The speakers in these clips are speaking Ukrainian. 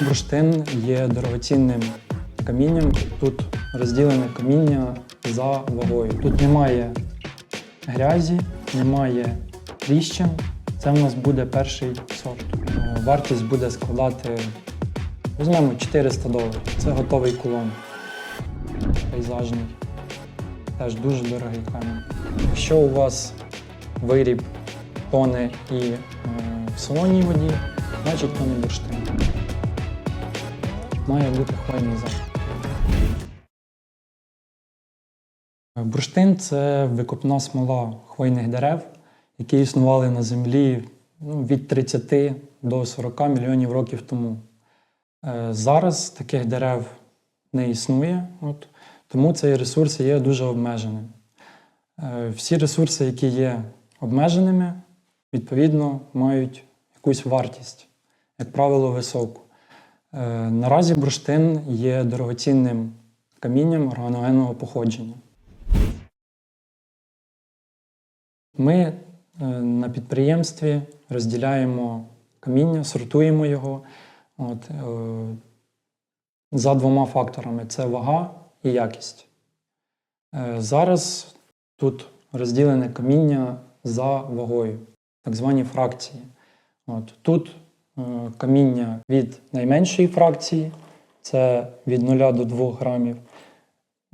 Бурштин є дорогоцінним камінням. Тут розділене каміння за вагою. Тут немає грязі, немає тріщин. Це в нас буде перший сорт. Е, Вартість буде складати, візьмемо 400 доларів. Це готовий кулон пейзажний. Теж дуже дорогий камінь. Якщо у вас виріб тоне і е, в солоній воді, значить то не бурштин. Має бути хвойний запах. Бурштин це викопна смола хвойних дерев, які існували на землі ну, від 30 до 40 мільйонів років тому. Е, Зараз таких дерев не існує, от, тому цей ресурс є дуже обмеженим. Е, Всі ресурси, які є обмеженими, відповідно мають якусь вартість, як правило, високу. Е, Наразі бурштин є дорогоцінним камінням органогенного походження. Ми е, на підприємстві розділяємо каміння, сортуємо його от, е, за двома факторами: це вага і якість. Зараз тут розділене каміння за вагою, так звані фракції. От, тут каміння від найменшої фракції, це від 0 до 2 грамів,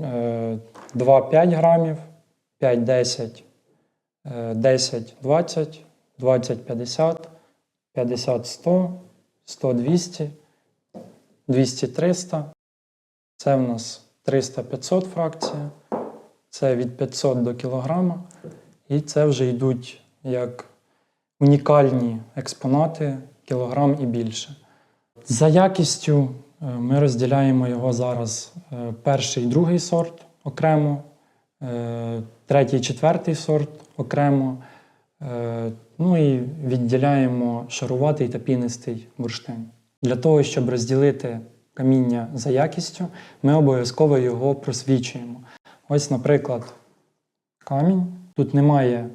е, 2-5 грамів, 5-10, е, 10-20, 20-50, 50-100, 100-200, 200-300. Це в нас 300-500 фракція, це від 500 до кілограма. І це вже йдуть як унікальні експонати, кілограм і більше. За якістю е, ми розділяємо його зараз е, перший і другий сорт окремо, е, третій, четвертий сорт окремо. Ну і відділяємо шаруватий та пінистий бурштин. Для того, щоб розділити каміння за якістю, ми обов'язково його просвічуємо. Ось, наприклад, камінь. Тут немає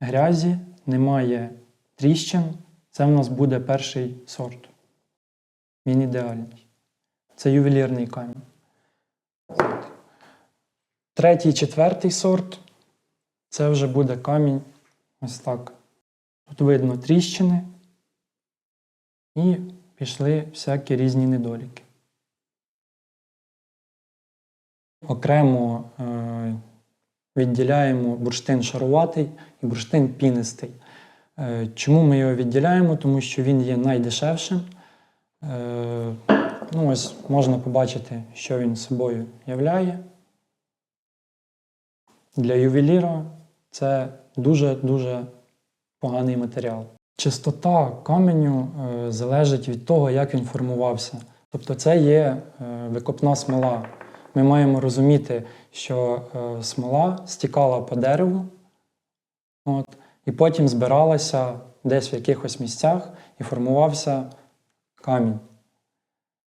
грязі, немає тріщин. Це в нас буде перший сорт. Він ідеальний. Це ювелірний камінь. Третій, четвертий сорт це вже буде камінь ось так. Тут видно тріщини і пішли всякі різні недоліки. Окремо е, відділяємо бурштин шаруватий і бурштин пінистий. Е, Чому ми його відділяємо? Тому що він є найдешевшим. Е, Ну, ось можна побачити, що він собою являє. Для ювеліра це дуже-дуже поганий матеріал. Чистота каменю е, залежить від того, як він формувався. Тобто це є викопна смола. Ми маємо розуміти, що смола стікала по дереву, от, і потім збиралася десь в якихось місцях і формувався камінь.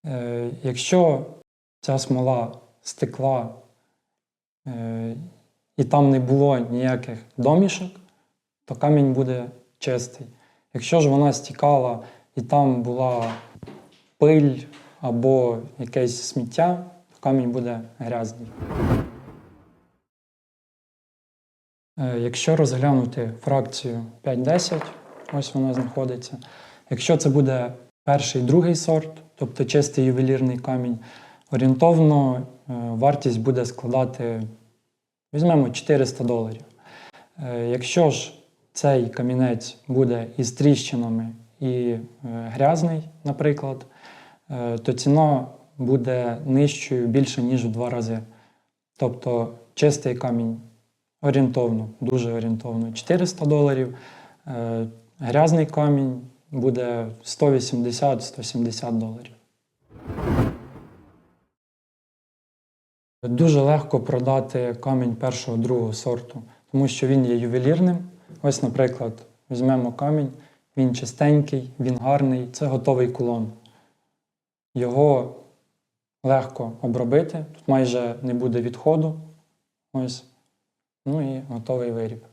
Е, Якщо ця смола стекла е, і там не було ніяких домішок, то камінь буде чистий. Якщо ж вона стікала і там була пиль або якесь сміття, то камінь буде грязний. Якщо розглянути фракцію 5-10, ось вона знаходиться. Якщо це буде перший другий сорт, тобто чистий ювелірний камінь, орієнтовно е, вартість буде складати, візьмемо 400 доларів. Е, Якщо ж цей камінець буде із тріщинами і е, грязний, наприклад, е, то ціна буде нижчою більше, ніж в два рази. Тобто чистий камінь орієнтовно, дуже орієнтовно 400 доларів, е, грязний камінь буде 180-170 доларів. Дуже легко продати камінь першого другого сорту, тому що він є ювелірним. Ось, наприклад, візьмемо камінь, він чистенький, він гарний, це готовий кулон. Його легко обробити, тут майже не буде відходу. Ось. Ну і готовий виріб.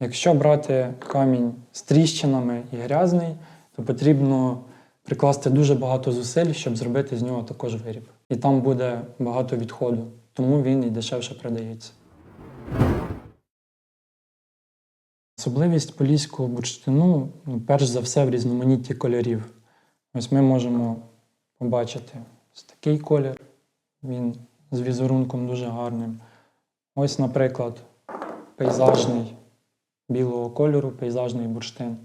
Якщо брати камінь з тріщинами і грязний, то потрібно прикласти дуже багато зусиль, щоб зробити з нього також виріб. І там буде багато відходу, тому він і дешевше продається. Особливість поліського бурштину, ну, перш за все, в різноманітті кольорів. Ось ми можемо побачити ось такий колір, він з візерунком дуже гарним. Ось, наприклад, пейзажний білого кольору, пейзажний бурштин.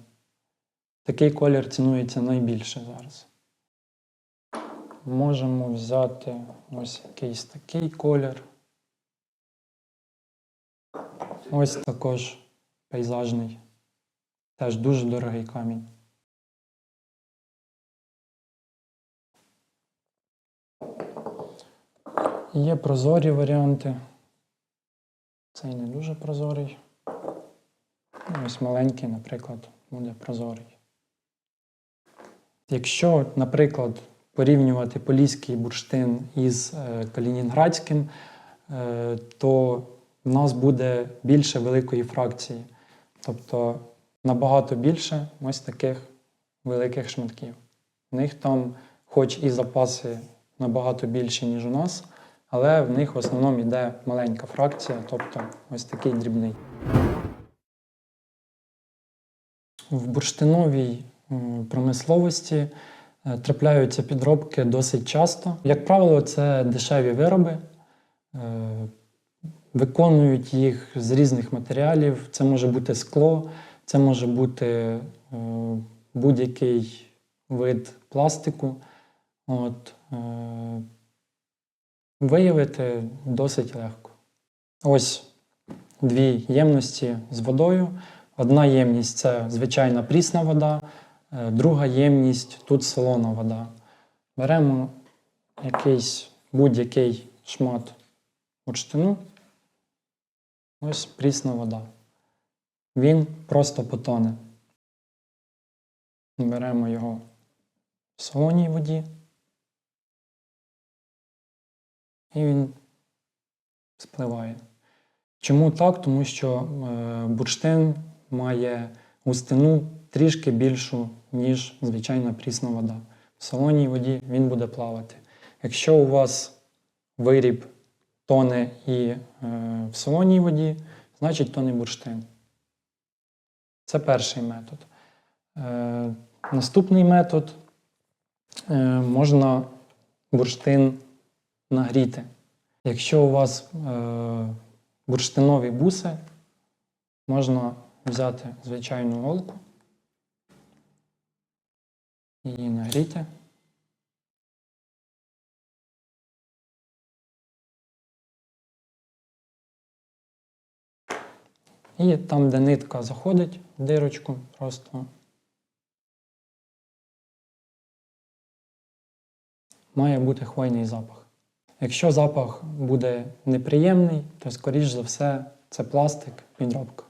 Такий колір цінується найбільше зараз. Можемо взяти ось якийсь такий колір. Ось також пейзажний. Теж дуже дорогий камінь. Є прозорі варіанти. Цей не дуже прозорий. Ну, Ось маленький, наприклад, буде прозорий. Якщо, наприклад, порівнювати поліський бурштин із е, калінінградським, е, то в нас буде більше великої фракції. Тобто набагато більше ось таких великих шматків. В них там, хоч і запаси набагато більші, ніж у нас, але в них в основному йде маленька фракція, тобто ось такий дрібний. В бурштиновій промисловості е, трапляються підробки досить часто. Як правило, це дешеві вироби. Е, Виконують їх з різних матеріалів. Це може бути скло, це може бути е, будь-який вид пластику. От, виявити досить легко. Ось дві ємності з водою. Одна ємність це звичайна прісна вода, е, друга ємність тут солона вода. Беремо якийсь будь-який шмат бурштину. Ось прісна вода. Він просто потоне. Беремо його в солоній воді. І він спливає. Чому так? Тому що е, бурштин має густину трішки більшу, ніж звичайна прісна вода. В солоній воді він буде плавати. Якщо у вас виріб тоне і е, в солоній воді, значить тоне бурштин. Це перший метод. Е, наступний метод е, можна бурштин нагріти. Якщо у вас е, бурштинові буси, можна взяти звичайну голку і нагріти. І там, де нитка заходить в дирочку, просто має бути хвойний запах. Якщо запах буде неприємний, то, скоріш за все, це пластик, підробка.